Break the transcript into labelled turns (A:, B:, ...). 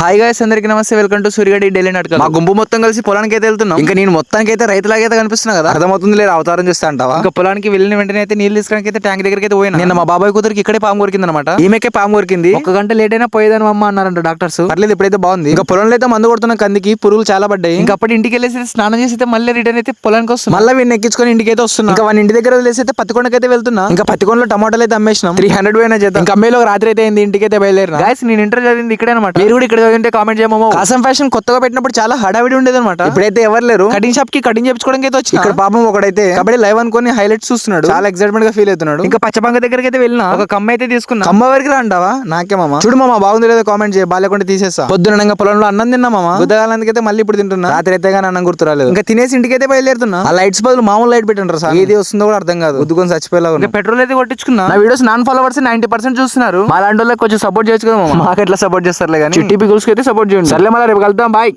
A: Hi guys అందరికి నమస్తే. Welcome to సూర్యగడి daily నాటకం మా గుంపు మొత్తం కలిసి పొలానికి అయితే వెళ్తున్నాం. ఇంకా నేను మొత్తానికి అయితే రైతులాగా అయితే కనిపిస్తున్నా కదా. అర్థమవుతుంది లేదు అవతారం చూస్తే అంటావా? ఇంకా పొలానికి వెళ్ళిన వెంటనే అయితే నీళ్ళు తీసుకోవడానికి అయితే ట్యాంక్ దగ్గరికి అయితే పోయినా. నిన్న మా బాబాయ్ కూతురికి ఇక్కడే పాము కొరికింది అనమాట ఈమెకే పాము కొరికింది. ఒక గంట లేట్ అయినా పోయేదని అమ్మ అన్నారంట డాక్టర్స్. పర్లేదు ఇప్పుడైతే బాగుంది. ఇంకా పొలంలో అయితే మందు కొడుతున్న కందికి పురుగులు చాలా పడ్డాయి. ఇంకా అప్పుడు ఇంటికి వెళ్ళేసి స్నానం చేసి అయితే మళ్ళీ రిటర్న్ అయితే పొలానికి వస్తుంది మళ్ళీ వీడిని ఎక్కించుకొని ఇంటికి అయితే వస్తున్నా. ఇంకా వాడి ఇంటి దగ్గర వదిలేసి అయితే పత్తికొండకి అయితే వెళ్తున్నా. ఇంకా పత్తికొండలో టమాటాలు అయితే అమ్మేసినాం. త్రీ హండ్రెడ్ పోయినా చేద్దాం. ఇంకా అమ్మేలో రాత్రి అయితే అయింది ఇంటికి అయితే బయలుదేరిన. గాయస్ నేను ఇంటర్ చదివింది ఇక్కడే అనమాట మీరు కూడా ఇక్కడ చదివితే కామెంట్ చేయమో. కాసం ఫ్యాషన్ కొత్తగా పెట్టినప్పుడు చాలా హడావిడి ఉండేది అనమాట ఇప్పుడైతే ఎవరు లేరు. కటింగ్ షాప్కి కటింగ్ చేయించుకోవడానికి అయితే వచ్చి ఇక్కడ పాపం ఒకడైతే కబడ్డీ లైవ్ అనుకొని హైలైట్స్ చూస్తున్నాడు. చాలా ఎక్సైట్మెంట్గా ఫీల్ అవుతున్నాడు. ఇంకా పచ్చబంక దగ్గరికి అయితే వెళ్ళినా. ఒక కమ్మ అయితే తీసుకున్నా. కమ్మ వరకు రా అంటావా? నాకే మామ. చూడు మామ బాగుంది లేదో కామెంట్ చేయ. బాలేకుండా తీసేస్తా. పొద్దున పొలంలో అన్నం తిన్నా మామ. బుద్ధగాలందుకైతే మళ్ళీ ఇప్పుడు తింటున్నా. రాత్రి అయితే కానీ అన్నం గుర్తు రాలేదు ఇంకా తినేసి ఇంటికి అయితే బయలుదేరుతున్నా. ఆ లైట్స్ బదులు మామూలు లైట్ పెట్టంటారు సార్. ఏది వస్తుందో కూడా అర్థం కాదు. ఉద్దుకొని చచ్చిపోయేలా ఇంకా పెట్రోల్ అయితే కొట్టించుకున్నా. నా videos non followers ninety percent చూస్తున్నారు. మా లాంటి వాళ్ళకి కొంచెం సపోర్ట్ చేయొచ్చు కదా మాకు ఎట్లా సపోర్ట్ చేస్తారులే కానీ చిట్టి పిగుల్స్ అయితే సపోర్ట్ చేయండి. సర్లే మళ్ళీ రేపు కలుద్దాం బాయ్